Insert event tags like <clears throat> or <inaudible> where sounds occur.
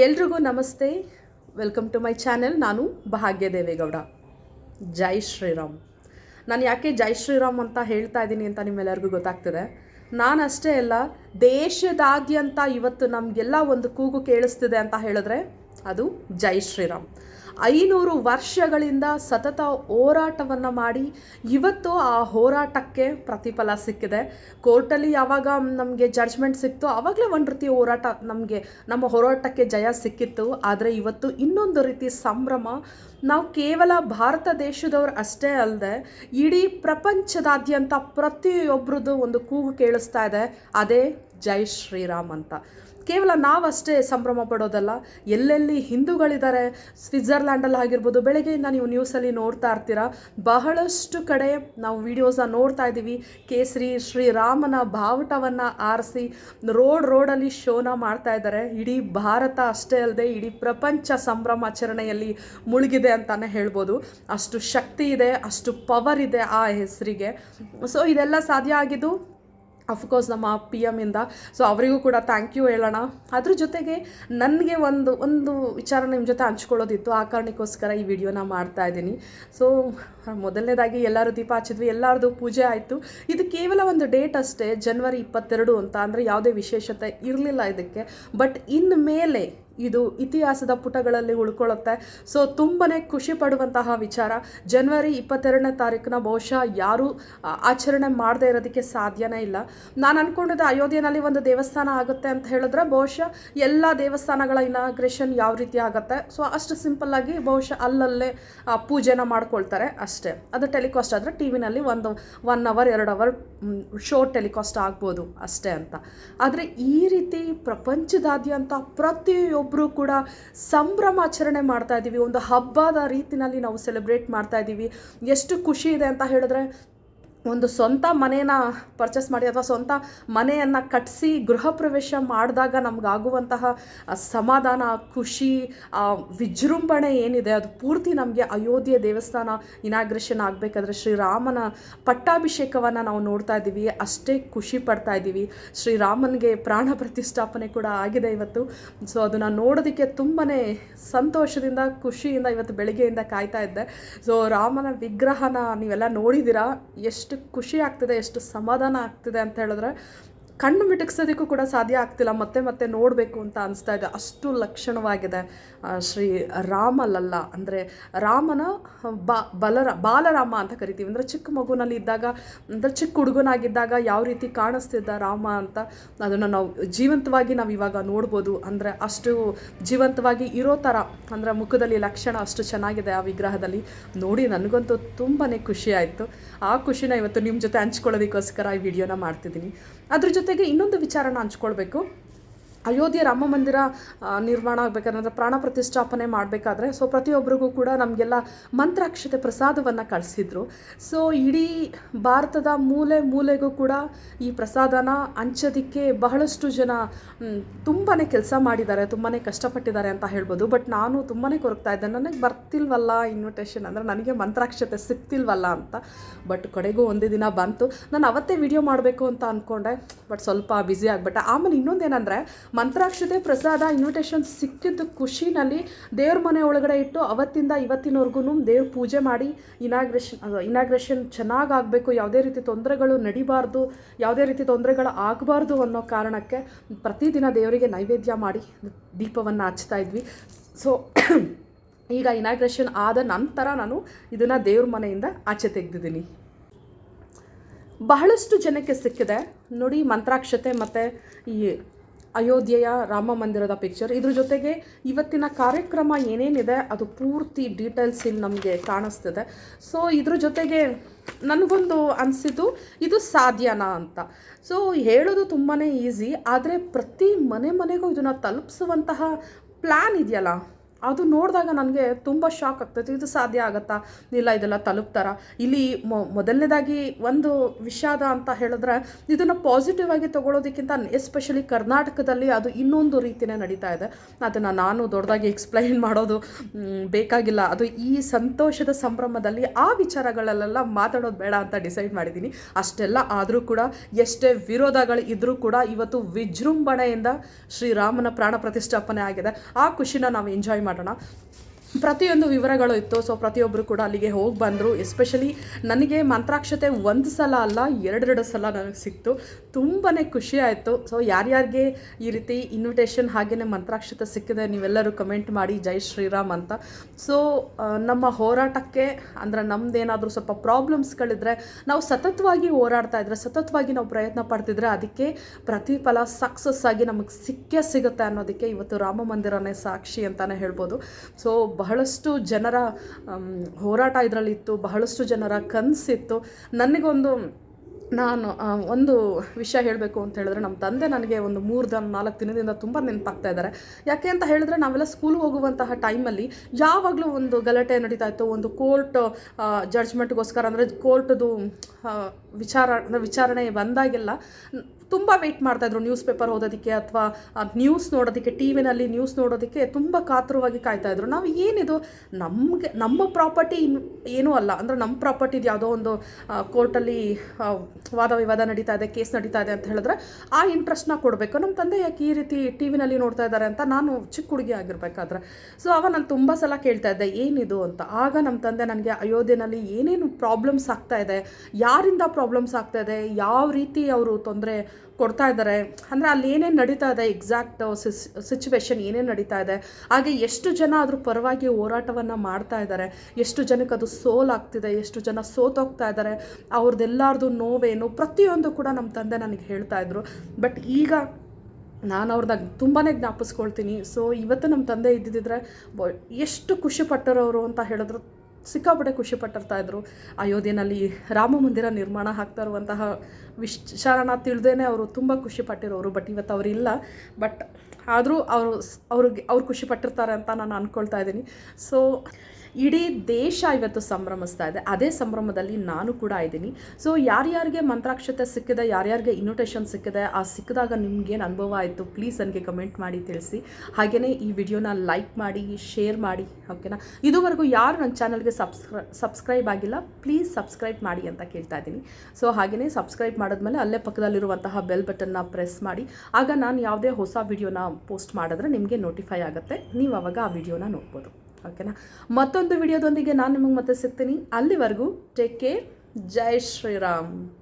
ಎಲ್ರಿಗೂ ನಮಸ್ತೆ. Welcome to my channel ನಾನು ಭಾಗ್ಯ ದೇವೇಗೌಡ. ಜೈ ಶ್ರೀರಾಮ್. ನಾನು ಯಾಕೆ ಜೈ ಶ್ರೀರಾಮ್ ಅಂತ ಹೇಳ್ತಾ ಇದ್ದೀನಿ ಅಂತ ನಿಮ್ಮೆಲ್ಲರಿಗೂ ಗೊತ್ತಾಗ್ತದೆ. ನಾನು ಅಷ್ಟೇ ಅಲ್ಲ, ದೇಶದಾದ್ಯಂತ ಇವತ್ತು ನಮಗೆಲ್ಲ ಒಂದು ಕೂಗು ಕೇಳಿಸ್ತಿದೆ ಅಂತ ಹೇಳಿದ್ರೆ ಅದು ಜೈ ಶ್ರೀರಾಮ್. ಐನೂರು ವರ್ಷಗಳಿಂದ ಸತತ ಹೋರಾಟವನ್ನು ಮಾಡಿ ಇವತ್ತು ಆ ಹೋರಾಟಕ್ಕೆ ಪ್ರತಿಫಲ ಸಿಕ್ಕಿದೆ. ಕೋರ್ಟಲ್ಲಿ ಯಾವಾಗ ನಮಗೆ ಜಡ್ಜ್ಮೆಂಟ್ ಸಿಕ್ತು ಆವಾಗಲೇ ಒಂದು ರೀತಿ ಹೋರಾಟ ನಮಗೆ, ನಮ್ಮ ಹೋರಾಟಕ್ಕೆ ಜಯ ಸಿಕ್ಕಿತ್ತು. ಆದರೆ ಇವತ್ತು ಇನ್ನೊಂದು ರೀತಿ ಸಂಭ್ರಮ. ನಾವು ಕೇವಲ ಭಾರತ ದೇಶದವ್ರು ಅಷ್ಟೇ ಅಲ್ಲದೆ ಇಡೀ ಪ್ರಪಂಚದಾದ್ಯಂತ ಪ್ರತಿಯೊಬ್ಬರದ್ದು ಒಂದು ಕೂಗು ಕೇಳಿಸ್ತಾ ಇದೆ. ಅದೇ ಜೈ ಶ್ರೀರಾಮ್ ಅಂತ. ಕೇವಲ ನಾವಷ್ಟೇ ಸಂಭ್ರಮ ಪಡೋದಲ್ಲ, ಎಲ್ಲೆಲ್ಲಿ ಹಿಂದೂಗಳಿದ್ದಾರೆ, ಸ್ವಿಟ್ಜರ್ಲ್ಯಾಂಡಲ್ಲಿ ಆಗಿರ್ಬೋದು, ಬೆಳಗ್ಗೆಯಿಂದ ನೀವು ನ್ಯೂಸಲ್ಲಿ ನೋಡ್ತಾ ಇರ್ತೀರಾ, ಬಹಳಷ್ಟು ಕಡೆ ನಾವು ವಿಡಿಯೋಸನ್ನ ನೋಡ್ತಾ ಇದ್ದೀವಿ, ಕೇಸರಿ ಶ್ರೀರಾಮನ ಬಾವುಟವನ್ನು ಆರಿಸಿ ರೋಡ್ ರೋಡಲ್ಲಿ ಶೋನ ಮಾಡ್ತಾ ಇದ್ದಾರೆ. ಇಡೀ ಭಾರತ ಅಷ್ಟೇ ಅಲ್ಲದೆ, ಇಡೀ ಪ್ರಪಂಚ ಸಂಭ್ರಮಾಚರಣೆಯಲ್ಲಿ ಮುಳುಗಿದೆ ಅಂತಲೇ ಹೇಳ್ಬೋದು. ಅಷ್ಟು ಶಕ್ತಿ ಇದೆ, ಅಷ್ಟು ಪವರ್ ಇದೆ ಆ ಹೆಸರಿಗೆ. ಸೊ ಇದೆಲ್ಲ ಸಾಧ್ಯ ಆಗಿದ್ದು? ಅಫ್ಕೋರ್ಸ್ ನಮ್ಮ ಪಿ ಇಂದ. ಸೊ ಅವರಿಗೂ ಕೂಡ ಥ್ಯಾಂಕ್ ಯು ಹೇಳೋಣ. ಅದ್ರ ಜೊತೆಗೆ ನನಗೆ ಒಂದು ಒಂದು ವಿಚಾರ ನಿಮ್ಮ ಜೊತೆ ಹಂಚ್ಕೊಳ್ಳೋದಿತ್ತು. ಆ ಕಾರಣಕ್ಕೋಸ್ಕರ ಈ ವಿಡಿಯೋನ ಮಾಡ್ತಾ ಇದ್ದೀನಿ. ಸೊ ಮೊದಲನೇದಾಗಿ ಎಲ್ಲರೂ ದೀಪ ಹಚ್ಚಿದ್ವಿ. ಎಲ್ಲರದು ಪೂಜೆ ಆಯಿತು. ಇದು ಕೇವಲ ಒಂದು ಡೇಟ್ ಅಷ್ಟೇ ಜನ್ವರಿ ಇಪ್ಪತ್ತೆರಡು ಅಂತ. ಅಂದರೆ ಯಾವುದೇ ವಿಶೇಷತೆ ಇರಲಿಲ್ಲ ಇದಕ್ಕೆ. ಬಟ್ ಇನ್ನು ಮೇಲೆ ಇದು ಇತಿಹಾಸದ ಪುಟಗಳಲ್ಲಿ ಉಳ್ಕೊಳ್ಳುತ್ತೆ. ಸೊ ತುಂಬಾ ಖುಷಿ ಪಡುವಂತಹ ವಿಚಾರ. ಜನವರಿ ಇಪ್ಪತ್ತೆರಡನೇ ತಾರೀಕನ್ನ ಬಹುಶಃ ಯಾರೂ ಆಚರಣೆ ಮಾಡದೇ ಇರೋದಕ್ಕೆ ಸಾಧ್ಯನೇ ಇಲ್ಲ. ನಾನು ಅಂದ್ಕೊಂಡಿದ್ದೆ ಅಯೋಧ್ಯೆಯಲ್ಲಿ ಒಂದು ದೇವಸ್ಥಾನ ಆಗುತ್ತೆ ಅಂತ ಹೇಳಿದ್ರೆ ಬಹುಶಃ ಎಲ್ಲ ದೇವಸ್ಥಾನಗಳ ಇನಾಗ್ರೇಷನ್ ಯಾವ ರೀತಿ ಆಗುತ್ತೆ? ಸೊ ಅಷ್ಟು ಸಿಂಪಲ್ಲಾಗಿ ಬಹುಶಃ ಅಲ್ಲಲ್ಲೇ ಪೂಜೆನ ಮಾಡ್ಕೊಳ್ತಾರೆ ಅಷ್ಟೇ. ಅದು ಟೆಲಿಕಾಸ್ಟ್ ಆದರೆ ಟಿ ವಿನಲ್ಲಿ ಒಂದು ಒನ್ ಅವರ್ ಎರಡು ಅವರ್ ಶೋ ಟೆಲಿಕಾಸ್ಟ್ ಆಗ್ಬೋದು ಅಷ್ಟೇ ಅಂತ. ಆದರೆ ಈ ರೀತಿ ಪ್ರಪಂಚದಾದ್ಯಂತ ಪ್ರತಿಯೊಬ್ಬರು ಕೂಡ ಸಂಭ್ರಮಾಚರಣೆ ಮಾಡ್ತಾ ಇದ್ದೀವಿ ಒಂದು ಹಬ್ಬದ ರೀತಿಯಲ್ಲಿ ನಾವು ಸೆಲೆಬ್ರೇಟ್ ಮಾಡ್ತಾ ಇದ್ದೀವಿ ಎಷ್ಟು ಖುಷಿ ಇದೆ ಅಂತ ಹೇಳಿದ್ರೆ ಒಂದು ಸ್ವಂತ ಮನೇನ ಪರ್ಚೇಸ್ ಮಾಡಿ ಅಥವಾ ಸ್ವಂತ ಮನೆಯನ್ನು ಕಟ್ಟಿಸಿ ಗೃಹ ಪ್ರವೇಶ ಮಾಡಿದಾಗ ನಮಗಾಗುವಂತಹ ಸಮಾಧಾನ, ಖುಷಿ ವಿಜೃಂಭಣೆ ಏನಿದೆ ಅದು ಪೂರ್ತಿ ನಮಗೆ ಅಯೋಧ್ಯೆ ದೇವಸ್ಥಾನ ಇನಾಗ್ರೇಷನ್ ಆಗಬೇಕಾದ್ರೆ ಶ್ರೀರಾಮನ ಪಟ್ಟಾಭಿಷೇಕವನ್ನು ನಾವು ನೋಡ್ತಾ ಇದ್ದೀವಿ, ಅಷ್ಟೇ ಖುಷಿ ಪಡ್ತಾ ಇದ್ದೀವಿ. ಶ್ರೀರಾಮನಿಗೆ ಪ್ರಾಣ ಪ್ರತಿಷ್ಠಾಪನೆ ಕೂಡ ಆಗಿದೆ ಇವತ್ತು. ಸೊ ಅದನ್ನು ನೋಡೋದಕ್ಕೆ ತುಂಬಾ ಸಂತೋಷದಿಂದ, ಖುಷಿಯಿಂದ ಇವತ್ತು ಬೆಳಗ್ಗೆಯಿಂದ ಕಾಯ್ತಾ ಇದ್ದೆ. ಸೊ ರಾಮನ ವಿಗ್ರಹನ ನೀವೆಲ್ಲ ನೋಡಿದ್ದೀರಾ? ಎಷ್ಟು ಖುಷಿ ಆಗ್ತಿದೆ ಎಷ್ಟು ಸಮಾಧಾನ ಆಗ್ತಿದೆ ಅಂತ ಹೇಳಿದ್ರೆ ಕಣ್ಣು ಮಿಟಕ್ಸೋದಕ್ಕೂ ಕೂಡ ಸಾಧ್ಯ ಆಗ್ತಿಲ್ಲ, ಮತ್ತೆ ಮತ್ತೆ ನೋಡಬೇಕು ಅಂತ ಅನಿಸ್ತಾ ಇದೆ. ಅಷ್ಟು ಲಕ್ಷಣವಾಗಿದೆ ಶ್ರೀ ರಾಮಲಲ್ಲ. ಅಂದರೆ ರಾಮನ ಬಾ, ಬಲರ, ಬಾಲರಾಮ ಅಂತ ಕರಿತೀವಿ. ಅಂದರೆ ಚಿಕ್ಕ ಮಗುನಲ್ಲಿ ಇದ್ದಾಗ, ಅಂದರೆ ಚಿಕ್ಕ ಹುಡುಗನಾಗಿದ್ದಾಗ ಯಾವ ರೀತಿ ಕಾಣಿಸ್ತಿದ್ದ ರಾಮ ಅಂತ ಅದನ್ನು ನಾವು ಜೀವಂತವಾಗಿ ನಾವು ಇವಾಗ ನೋಡ್ಬೋದು. ಅಂದರೆ ಅಷ್ಟು ಜೀವಂತವಾಗಿ ಇರೋ ಥರ ಅಂದರೆ ಮುಖದಲ್ಲಿ ಲಕ್ಷಣ ಅಷ್ಟು ಚೆನ್ನಾಗಿದೆ ಆ ವಿಗ್ರಹದಲ್ಲಿ. ನೋಡಿ, ನನಗಂತೂ ತುಂಬಾ ಖುಷಿ ಆಯಿತು. ಆ ಖುಷಿನ ಇವತ್ತು ನಿಮ್ಮ ಜೊತೆ ಹಂಚ್ಕೊಳ್ಳೋದಕ್ಕೋಸ್ಕರ ಈ ವಿಡಿಯೋನ ಮಾಡ್ತಿದ್ದೀನಿ. ಅದ್ರ ಜೊತೆಗೆ ಇನ್ನೊಂದು ವಿಚಾರನ ಹಂಚ್ಕೊಳ್ಬೇಕು. ಅಯೋಧ್ಯೆ ರಾಮ ಮಂದಿರ ನಿರ್ಮಾಣ ಆಗಬೇಕಾದ್ರೆ ಪ್ರಾಣ ಪ್ರತಿಷ್ಠಾಪನೆ ಮಾಡಬೇಕಾದ್ರೆ ಸೊ ಪ್ರತಿಯೊಬ್ಬರಿಗೂ ಕೂಡ ನಮಗೆಲ್ಲ ಮಂತ್ರಾಕ್ಷತೆ ಪ್ರಸಾದವನ್ನು ಕಳಿಸಿದ್ರು. ಸೊ ಇಡೀ ಭಾರತದ ಮೂಲೆ ಮೂಲೆಗೂ ಕೂಡ ಈ ಪ್ರಸಾದನ ಹಂಚೋದಿಕ್ಕೆ ಬಹಳಷ್ಟು ಜನ ತುಂಬಾ ಕೆಲಸ ಮಾಡಿದ್ದಾರೆ ತುಂಬಾ ಕಷ್ಟಪಟ್ಟಿದ್ದಾರೆ ಅಂತ ಹೇಳ್ಬೋದು. ಬಟ್ ನಾನು ತುಂಬಾ ಕೊರಗ್ತಾ ಇದ್ದೆ. ನನಗೆ ಬರ್ತಿಲ್ವಲ್ಲ ಇನ್ವಿಟೇಷನ್ ಅಂದರೆ ನನಗೆ ಮಂತ್ರಾಕ್ಷತೆ ಸಿಗ್ತಿಲ್ವಲ್ಲ ಅಂತ. ಬಟ್ ಕಡೆಗೂ ಒಂದೇ ದಿನ ಬಂತು. ನಾನು ಅವತ್ತೇ ವಿಡಿಯೋ ಮಾಡಬೇಕು ಅಂತ ಅಂದ್ಕೊಂಡೆ ಬಟ್ ಸ್ವಲ್ಪ ಬ್ಯುಸಿ ಆಗಿಬಿಟ್ಟೆ. ಆಮೇಲೆ ಇನ್ನೊಂದೇನೆಂದರೆ ಮಂತ್ರಾಕ್ಷತೆ ಪ್ರಸಾದ ಇನ್ವಿಟೇಷನ್ ಸಿಕ್ಕಿದ್ದ ಖುಷಿನಲ್ಲಿ ದೇವ್ರ ಮನೆ ಒಳಗಡೆ ಇಟ್ಟು ಅವತ್ತಿಂದ ಇವತ್ತಿನವರೆಗೂ ದೇವ್ರ ಪೂಜೆ ಮಾಡಿ ಇನಾಗ್ರೇಷನ್ ಇನಾಗ್ರೇಷನ್ ಚೆನ್ನಾಗಿ ಆಗಬೇಕು ಯಾವುದೇ ರೀತಿ ತೊಂದರೆಗಳು ನಡಿಬಾರ್ದು, ಯಾವುದೇ ರೀತಿ ತೊಂದರೆಗಳು ಆಗಬಾರ್ದು ಅನ್ನೋ ಕಾರಣಕ್ಕೆ ಪ್ರತಿದಿನ ದೇವರಿಗೆ ನೈವೇದ್ಯ ಮಾಡಿ ದೀಪವನ್ನು ಹಚ್ತಾ ಇದ್ವಿ. ಸೊ <clears throat> ಈಗ ಇನಾಗ್ರೇಷನ್ ಆದ ನಂತರ ನಾನು ಇದನ್ನು ದೇವ್ರ ಮನೆಯಿಂದ ಆಚೆ ತೆಗೆದಿದ್ದೀನಿ. ಬಹಳಷ್ಟು ಜನಕ್ಕೆ ಸಿಕ್ಕಿದೆ. ನೋಡಿ ಮಂತ್ರಾಕ್ಷತೆ ಮತ್ತು ಈ ಅಯೋಧ್ಯೆಯ ರಾಮ ಮಂದಿರದ ಪಿಕ್ಚರ್ ಇದ್ರ ಜೊತೆಗೆ ಇವತ್ತಿನ ಕಾರ್ಯಕ್ರಮ ಏನೇನಿದೆ, ಅದು ಪೂರ್ತಿ ಡೀಟೇಲ್ಸ್ ಇಲ್ಲಿ ನಮಗೆ ಕಾಣಿಸ್ತಿದೆ. ಸೊ ಇದ್ರ ಜೊತೆಗೆ ನನಗೊಂದು ಅನಿಸಿದ್ದು, ಇದು ಸಾಧ್ಯನಾ ಅಂತ. ಸೊ ಹೇಳೋದು ತುಂಬಾ ಈಸಿ ಆದರೆ ಪ್ರತಿ ಮನೆ ಮನೆಗೂ ಇದನ್ನು ತಲುಪಿಸುವಂತಹ ಪ್ಲ್ಯಾನ್ ಇದೆಯಲ್ಲ? ಅದು ನೋಡಿದಾಗ ನನಗೆ ತುಂಬ ಶಾಕ್ ಆಗ್ತೈತೆ ಇದು ಸಾಧ್ಯ ಆಗತ್ತಾ? ಇಲ್ಲ, ಇದೆಲ್ಲ ತಲುಪ್ತಾರ? ಇಲ್ಲಿ ಮೊದಲನೇದಾಗಿ ಒಂದು ವಿಷಾದ ಅಂತ ಹೇಳಿದ್ರೆ ಇದನ್ನು ಪಾಸಿಟಿವ್ ಆಗಿ ತಗೊಳ್ಳೋದಕ್ಕಿಂತ ಎಸ್ಪೆಷಲಿ ಕರ್ನಾಟಕದಲ್ಲಿ ಅದು ಇನ್ನೊಂದು ರೀತಿಯೇ ನಡೀತಾ ಇದೆ. ಅದನ್ನು ನಾನು ದೊಡ್ಡದಾಗಿ ಎಕ್ಸ್ಪ್ಲೈನ್ ಮಾಡೋದು ಬೇಕಾಗಿಲ್ಲ. ಅದು ಈ ಸಂತೋಷದ ಸಂಭ್ರಮದಲ್ಲಿ ಆ ವಿಚಾರಗಳಲ್ಲೆಲ್ಲ ಮಾತಾಡೋದು ಬೇಡ ಅಂತ ಡಿಸೈಡ್ ಮಾಡಿದ್ದೀನಿ. ಅಷ್ಟೆಲ್ಲ ಆದರೂ ಕೂಡ ಎಷ್ಟೇ ವಿರೋಧಗಳು ಇದ್ದರೂ ಕೂಡ ಇವತ್ತು ವಿಜೃಂಭಣೆಯಿಂದ ಶ್ರೀರಾಮನ ಪ್ರಾಣ ಪ್ರತಿಷ್ಠಾಪನೆ ಆಗಿದೆ. ಆ ಖುಷಿನ ನಾವು ಎಂಜಾಯ್ ಮಾಡೋಣ. ಪ್ರತಿಯೊಂದು ವಿವರಗಳು ಇತ್ತು ಸೊ ಪ್ರತಿಯೊಬ್ಬರು ಕೂಡ ಅಲ್ಲಿಗೆ ಹೋಗಿ ಬಂದರು. ಎಸ್ಪೆಷಲಿ ನನಗೆ ಮಂತ್ರಾಕ್ಷತೆ ಒಂದು ಸಲ ಅಲ್ಲ, ಎರಡೆರಡು ಸಲ ನನಗೆ ಸಿಕ್ತು. ತುಂಬಾ ಖುಷಿ ಆಯಿತು. ಸೊ ಯಾರ್ಯಾರಿಗೆ ಈ ರೀತಿ ಇನ್ವಿಟೇಷನ್ ಹಾಗೆಯೇ ಮಂತ್ರಾಕ್ಷತೆ ಸಿಕ್ಕಿದೆ ನೀವೆಲ್ಲರೂ ಕಮೆಂಟ್ ಮಾಡಿ ಜೈ ಶ್ರೀರಾಮ್ ಅಂತ. ಸೊ ನಮ್ಮ ಹೋರಾಟಕ್ಕೆ ಅಂದರೆ ನಮ್ಮದೇನಾದರೂ ಸ್ವಲ್ಪ ಪ್ರಾಬ್ಲಮ್ಸ್ಗಳಿದ್ರೆ ನಾವು ಸತತವಾಗಿ ಹೋರಾಡ್ತಾ ಇದ್ರೆ, ಸತತವಾಗಿ ನಾವು ಪ್ರಯತ್ನ ಪಡ್ತಿದ್ರೆ ಅದಕ್ಕೆ ಪ್ರತಿಫಲ ಸಕ್ಸಸ್ ಆಗಿ ನಮಗೆ ಸಿಕ್ಕೇ ಸಿಗುತ್ತೆ ಅನ್ನೋದಕ್ಕೆ ಇವತ್ತು ರಾಮ ಮಂದಿರನೇ ಸಾಕ್ಷಿ ಅಂತಲೇ ಹೇಳ್ಬೋದು. ಸೊ ಬಹಳಷ್ಟು ಜನರ ಹೋರಾಟ ಇದರಲ್ಲಿತ್ತು ಬಹಳಷ್ಟು ಜನರ ಕನಸಿತ್ತು. ನನಗೊಂದು ನಾನು ಒಂದು ವಿಷಯ ಹೇಳಬೇಕು ಅಂತ ಹೇಳಿದ್ರೆ ನಮ್ಮ ತಂದೆ ನನಗೆ ಒಂದು ಮೂರು ದಿನ, ನಾಲ್ಕು ದಿನದಿಂದ ತುಂಬ ನೆನಪಾಗ್ತಾ ಇದ್ದಾರೆ. ಯಾಕೆ ಅಂತ ಹೇಳಿದ್ರೆ ನಾವೆಲ್ಲ ಸ್ಕೂಲ್ ಹೋಗುವಂತಹ ಟೈಮಲ್ಲಿ ಯಾವಾಗಲೂ ಒಂದು ಗಲಾಟೆ ನಡೀತಾ ಇತ್ತು. ಒಂದು ಕೋರ್ಟ್ ಜಡ್ಜ್ಮೆಂಟ್ಗೋಸ್ಕರ ಅಂದರೆ ಕೋರ್ಟ್ದು ವಿಚಾರ ಅಂದರೆ ವಿಚಾರಣೆ ಬಂದಾಗೆಲ್ಲ ತುಂಬ ವೆಯ್ಟ್ ಮಾಡ್ತಾಯಿದ್ರು ನ್ಯೂಸ್ ಪೇಪರ್ ಓದೋದಕ್ಕೆ ಅಥವಾ ನ್ಯೂಸ್ ನೋಡೋದಕ್ಕೆ ಟಿ ವಿನಲ್ಲಿ ನ್ಯೂಸ್ ನೋಡೋದಕ್ಕೆ ತುಂಬ ಕಾತುರವಾಗಿ ಕಾಯ್ತಾಯಿದ್ರು ನಾವು ಏನಿದು, ನಮಗೆ, ನಮ್ಮ ಪ್ರಾಪರ್ಟಿ ಏನೂ ಅಲ್ಲ. ಅಂದರೆ ನಮ್ಮ ಪ್ರಾಪರ್ಟಿದು ಯಾವುದೋ ಒಂದು ಕೋರ್ಟಲ್ಲಿ ವಾದ ವಿವಾದ ನಡೀತಾ ಇದೆ ಕೇಸ್ ನಡೀತಾ ಇದೆ ಅಂತ ಹೇಳಿದ್ರೆ ಆ ಇಂಟ್ರೆಸ್ಟ್ನ ಕೊಡಬೇಕು. ನಮ್ಮ ತಂದೆ ಯಾಕೆ ಈ ರೀತಿ ಟಿ ವಿನಲ್ಲಿ ನೋಡ್ತಾ ಇದ್ದಾರೆ ಅಂತ ನಾನು ಚಿಕ್ಕ ಹುಡುಗಿ ಆಗಿರ್ಬೇಕಾದ್ರೆ. ಸೊ ಅವ ನಾನು ತುಂಬ ಸಲ ಕೇಳ್ತಾ ಇದ್ದೆ, ಏನಿದು ಅಂತ. ಆಗ ನಮ್ಮ ತಂದೆ ನನಗೆ ಅಯೋಧ್ಯೆಯಲ್ಲಿ ಏನೇನು ಪ್ರಾಬ್ಲಮ್ಸ್ ಆಗ್ತಾ ಇದೆ, ಯಾರಿಂದ ಪ್ರಾಬ್ಲಮ್ಸ್ ಆಗ್ತಾ ಇದೆ, ಯಾವ ರೀತಿ ಅವರು ತೊಂದರೆ ಕೊಡ್ತಾ ಇದ್ದಾರೆ. ಅಂದರೆ ಅಲ್ಲಿ ಏನೇನು ನಡೀತಾ ಇದೆ ಎಕ್ಸಾಕ್ಟ್ ಸಿಚುವೇಶನ್ ಏನೇನು ನಡೀತಾ ಇದೆ, ಹಾಗೆ ಎಷ್ಟು ಜನ ಅದ್ರ ಪರವಾಗಿ ಹೋರಾಟವನ್ನು ಮಾಡ್ತಾ ಇದ್ದಾರೆ, ಎಷ್ಟು ಜನಕ್ಕೆ ಅದು ಸೋಲಾಗ್ತಿದೆ ಎಷ್ಟು ಜನ ಸೋತೋಗ್ತಾ ಇದ್ದಾರೆ, ಅವ್ರದ್ದೆಲ್ಲಾರ್ದು ನೋವೇನು ಪ್ರತಿಯೊಂದು ಕೂಡ ನಮ್ಮ ತಂದೆ ನನಗೆ ಹೇಳ್ತಾ ಇದ್ರು. ಬಟ್ ಈಗ ನಾನು ಅವ್ರದಾಗ ತುಂಬಾ ಜ್ಞಾಪಿಸ್ಕೊಳ್ತೀನಿ. ಸೊ ಇವತ್ತು ನಮ್ಮ ತಂದೆ ಇದ್ದಿದ್ದರೆ ಎಷ್ಟು ಖುಷಿ ಪಟ್ಟರವರು ಅಂತ ಹೇಳಿದ್ರು ಸಿಕ್ಕಾಪಟ್ಟೆ ಖುಷಿ ಪಟ್ಟಿರ್ತಾ ಇದ್ರು. ಅಯೋಧ್ಯೆಯಲ್ಲಿ ರಾಮ ಮಂದಿರ ನಿರ್ಮಾಣ ಆಗ್ತಾ ಇರುವಂತಹ ವಿಚಾರನ ತಿಳಿದೇನೆ ಅವರು ತುಂಬ ಖುಷಿ ಪಟ್ಟಿರೋರು ಬಟ್ ಇವತ್ತು ಅವರಿಲ್ಲ ಬಟ್ ಆದರೂ ಅವರು ಅವ್ರಿಗೆ ಅವ್ರು ಖುಷಿ ಪಟ್ಟಿರ್ತಾರೆ ಅಂತ ನಾನು ಅಂದ್ಕೊಳ್ತಾ ಇದ್ದೀನಿ. ಸೊ ಇಡೀ ದೇಶ ಇವತ್ತು ಸಂಭ್ರಮಿಸ್ತಾ ಇದೆ. ಅದೇ ಸಂಭ್ರಮದಲ್ಲಿ ನಾನು ಕೂಡ ಇದ್ದೀನಿ. ಸೊ ಯಾರ್ಯಾರಿಗೆ ಮಂತ್ರಾಕ್ಷತೆ ಸಿಕ್ಕಿದೆ, ಯಾರ್ಯಾರಿಗೆ ಇನ್ವಿಟೇಷನ್ ಸಿಕ್ಕಿದೆ, ಆ ಸಿಕ್ಕಿದಾಗ ನಿಮ್ಗೇನು ಅನುಭವ ಆಯಿತು? ಪ್ಲೀಸ್ ನನಗೆ ಕಮೆಂಟ್ ಮಾಡಿ, ತಿಳಿಸಿ. ಹಾಗೆಯೇ ಈ ವಿಡಿಯೋನ ಲೈಕ್ ಮಾಡಿ ಶೇರ್ ಮಾಡಿ ಓಕೆನಾ ಇದುವರೆಗೂ ಯಾರು ನನ್ನ ಚಾನಲ್ಗೆ ಸಬ್ಸ್ಕ್ರೈ ಸಬ್ಸ್ಕ್ರೈಬ್ ಆಗಿಲ್ಲ ಪ್ಲೀಸ್ ಸಬ್ಸ್ಕ್ರೈಬ್ ಮಾಡಿ ಅಂತ ಕೇಳ್ತಾ ಇದ್ದೀನಿ. ಸೊ ಹಾಗೆಯೇ ಸಬ್ಸ್ಕ್ರೈಬ್ ಮಾಡಿದ್ಮೇಲೆ ಅಲ್ಲೇ ಪಕ್ಕದಲ್ಲಿರುವಂತಹ ಬೆಲ್ ಬಟನ್ನ ಪ್ರೆಸ್ ಮಾಡಿ. ಆಗ ನಾನು ಯಾವುದೇ ಹೊಸ ವಿಡಿಯೋನ ಪೋಸ್ಟ್ ಮಾಡಿದ್ರೆ ನಿಮಗೆ ನೋಟಿಫೈ ಆಗುತ್ತೆ. ನೀವು ಅವಾಗ ಆ ವಿಡಿಯೋನ ನೋಡ್ಬೋದು. ಓಕೆನಾ? ಮತ್ತೊಂದು ವಿಡಿಯೋದೊಂದಿಗೆ ನಾನು ನಿಮಗೆ ಮತ್ತೆ ಸಿಗ್ತೀನಿ. ಅಲ್ಲಿವರೆಗೂ ಟೇಕ್ ಕೇರ್ ಜೈ ಶ್ರೀರಾಮ್.